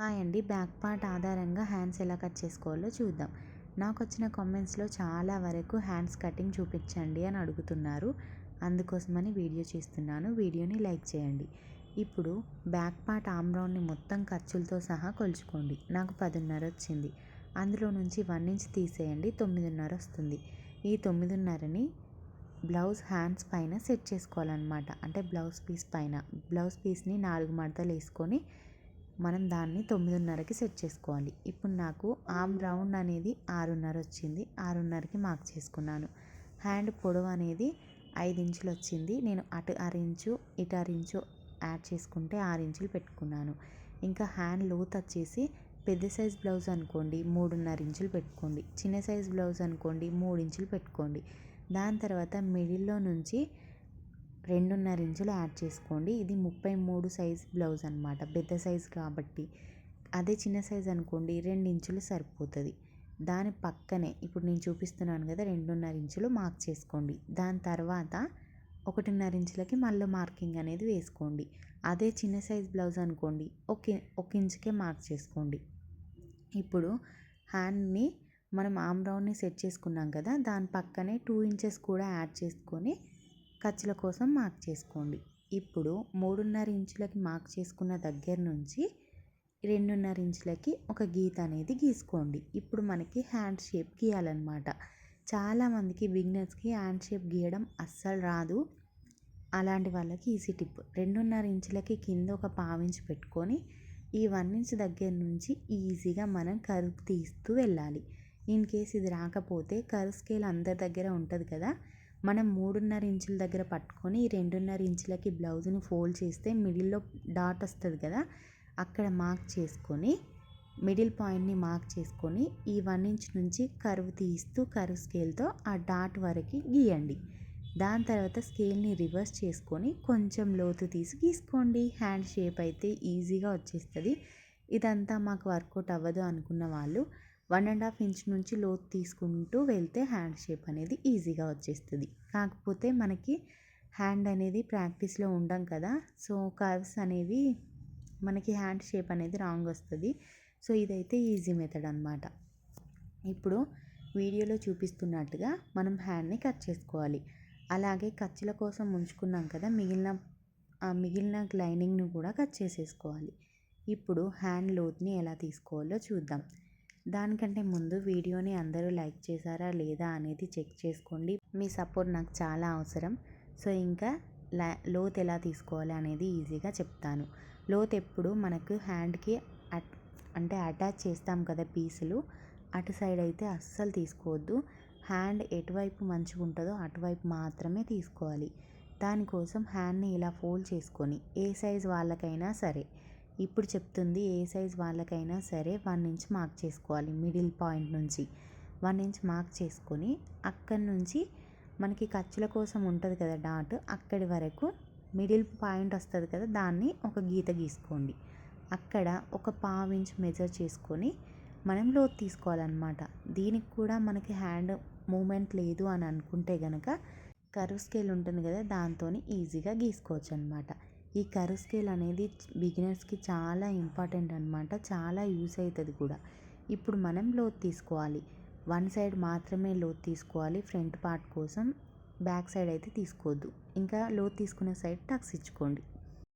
Hi అండి back part ఆధారంగా hands ఎలా కట్ చేసుకోవాలో చూద్దాం. నాకు వచ్చిన కామెంట్స్లో చాలా వరకు హ్యాండ్స్ కటింగ్ చూపించండి అని అడుగుతున్నారు. అందుకోసమని వీడియో చేస్తున్నాను. వీడియోని లైక్ చేయండి. ఇప్పుడు బ్యాక్ పార్ట్ ఆమ్రౌండ్ని మొత్తం ఖర్చులతో సహా కొలుచుకోండి. నాకు పదిన్నర వచ్చింది. అందులో నుంచి వన్ ఇంచ్ తీసేయండి. తొమ్మిదిన్నర వస్తుంది. ఈ తొమ్మిదిన్నరని బ్లౌజ్ హ్యాండ్స్ పైన సెట్ చేసుకోవాలన్నమాట. అంటే బ్లౌజ్ పీస్ పైన. బ్లౌజ్ పీస్ని నాలుగు మడతలు వేసుకొని మనం దాన్ని తొమ్మిదిన్నరకి సెట్ చేసుకోవాలి. ఇప్పుడు నాకు ఆమ్ రౌండ్ అనేది ఆరున్నర వచ్చింది. ఆరున్నరకి మార్క్ చేసుకున్నాను. హ్యాండ్ పొడవు అనేది ఐదు ఇంచులు వచ్చింది. నేను అటు అరించు ఇటు అరించు యాడ్ చేసుకుంటే ఆరు ఇంచులు పెట్టుకున్నాను. ఇంకా హ్యాండ్ లోత్ వచ్చేసి పెద్ద సైజ్ బ్లౌజ్ అనుకోండి మూడున్నర ఇంచులు పెట్టుకోండి. చిన్న సైజ్ బ్లౌజ్ అనుకోండి మూడు ఇంచులు పెట్టుకోండి. దాని తర్వాత మిడిల్లో నుంచి రెండున్నర ఇంచులు యాడ్ చేసుకోండి. ఇది ముప్పై మూడు సైజ్ బ్లౌజ్ అనమాట పెద్ద సైజ్ కాబట్టి. అదే చిన్న సైజ్ అనుకోండి రెండు ఇంచులు సరిపోతుంది. దాని పక్కనే ఇప్పుడు నేను చూపిస్తున్నాను కదా రెండున్నర ఇంచులు మార్క్ చేసుకోండి. దాని తర్వాత ఒకటిన్నర ఇంచులకి మళ్ళీ మార్కింగ్ అనేది వేసుకోండి. అదే చిన్న సైజ్ బ్లౌజ్ అనుకోండి ఒక ఒక ఇంచుకే మార్క్ చేసుకోండి. ఇప్పుడు హ్యాండ్ని మనం ఆమ్ రౌండ్ని సెట్ చేసుకున్నాం కదా దాని పక్కనే టూ ఇంచెస్ కూడా యాడ్ చేసుకొని ఖర్చుల కోసం మార్క్ చేసుకోండి. ఇప్పుడు మూడున్నర ఇంచులకి మార్క్ చేసుకున్న దగ్గర నుంచి రెండున్నర ఇంచులకి ఒక గీత అనేది గీసుకోండి. ఇప్పుడు మనకి హ్యాండ్ షేప్ గీయాలన్నమాట. చాలామందికి బిగినర్స్కి హ్యాండ్ షేప్ గీయడం అస్సలు రాదు. అలాంటి వాళ్ళకి ఈజీ టిప్. రెండున్నర ఇంచులకి కింద ఒక పావించి పెట్టుకొని ఈ వన్ ఇంచ్ దగ్గర నుంచి ఈజీగా మనం కరువు తీస్తూ వెళ్ళాలి. ఇన్ కేస్ ఇది రాకపోతే కరువు స్కేల్ అందరి దగ్గర ఉంటుంది కదా. మనం మూడున్నర ఇంచుల దగ్గర పట్టుకొని ఈ రెండున్నర ఇంచులకి బ్లౌజ్ని ఫోల్డ్ చేస్తే మిడిల్లో డాట్ వస్తుంది కదా అక్కడ మార్క్ చేసుకొని మిడిల్ పాయింట్ని మార్క్ చేసుకొని ఈ వన్ ఇంచ్ నుంచి కరువు తీస్తూ కరువు స్కేల్తో ఆ డాట్ వరకు గీయండి. దాని తర్వాత స్కేల్ని రివర్స్ చేసుకొని కొంచెం లోతు తీసి గీసుకోండి. హ్యాండ్ షేప్ అయితే ఈజీగా వచ్చేస్తుంది. ఇదంతా మాకు వర్కౌట్ అవ్వదు అనుకున్న వాళ్ళు వన్ అండ్ హాఫ్ ఇంచ్ నుంచి లోతు తీసుకుంటూ వెళ్తే హ్యాండ్ షేప్ అనేది ఈజీగా వచ్చేస్తుంది. కాకపోతే మనకి హ్యాండ్ అనేది ప్రాక్టీస్లో ఉండం కదా సో కర్వ్స్ అనేవి మనకి హ్యాండ్ షేప్ అనేది రాంగ్ వస్తుంది. సో ఇదైతే ఈజీ మెథడ్ అనమాట ఇప్పుడు వీడియోలో చూపిస్తున్నట్టుగా మనం హ్యాండ్ని కట్ చేసుకోవాలి. అలాగే ఖర్చుల కోసం ఉంచుకున్నాం కదా మిగిలిన మిగిలిన లైనింగ్ని కూడా కట్ చేసేసుకోవాలి. ఇప్పుడు హ్యాండ్ లోత్ని ఎలా తీసుకోవాలో చూద్దాం. దానికంటే ముందు వీడియోని అందరూ లైక్ చేశారా లేదా అనేది చెక్ చేసుకోండి. మీ సపోర్ట్ నాకు చాలా అవసరం. సో ఇంకా లోత్ ఎలా తీసుకోవాలి అనేది ఈజీగా చెప్తాను. లోత్ ఎప్పుడు మనకు హ్యాండ్కి అంటే అటాచ్ చేస్తాం కదా పీసులు అటు సైడ్ అయితే అస్సలు తీసుకోవద్దు. హ్యాండ్ ఎటువైపు మంచిగా ఉంటుందో అటువైపు మాత్రమే తీసుకోవాలి. దానికోసం హ్యాండ్ని ఇలా ఫోల్డ్ చేసుకొని ఏ సైజ్ వాళ్ళకైనా సరే. ఇప్పుడు చెప్తుంది ఏ సైజ్ వాళ్ళకైనా సరే వన్ ఇంచ్ మార్క్ చేసుకోవాలి మిడిల్ పాయింట్ నుంచి. వన్ ఇంచ్ మార్క్ చేసుకొని అక్కడి నుంచి మనకి ఖర్చుల కోసం ఉంటుంది కదా డాట్ అక్కడి వరకు మిడిల్ పాయింట్ వస్తుంది కదా దాన్ని ఒక గీత గీసుకోండి. అక్కడ ఒక పావు ఇంచ్ మెజర్ చేసుకొని మనం లోతు తీసుకోవాలన్నమాట. దీనికి కూడా మనకి హ్యాండ్ మూమెంట్ లేదు అని అనుకుంటే కనుక కరువు స్కేల్ ఉంటుంది కదా దాంతో ఈజీగా గీసుకోవచ్చు అనమాట ఈ కరు స్కేల్ అనేది బిగినర్స్కి చాలా ఇంపార్టెంట్ అనమాట చాలా యూస్ అవుతుంది కూడా. ఇప్పుడు మనం లోత్ తీసుకోవాలి. వన్ సైడ్ మాత్రమే లోత్ తీసుకోవాలి. ఫ్రంట్ పార్ట్ కోసం బ్యాక్ సైడ్ అయితే తీసుకోవద్దు. ఇంకా లోత్ తీసుకునే సైడ్ టక్స్ ఇచ్చుకోండి.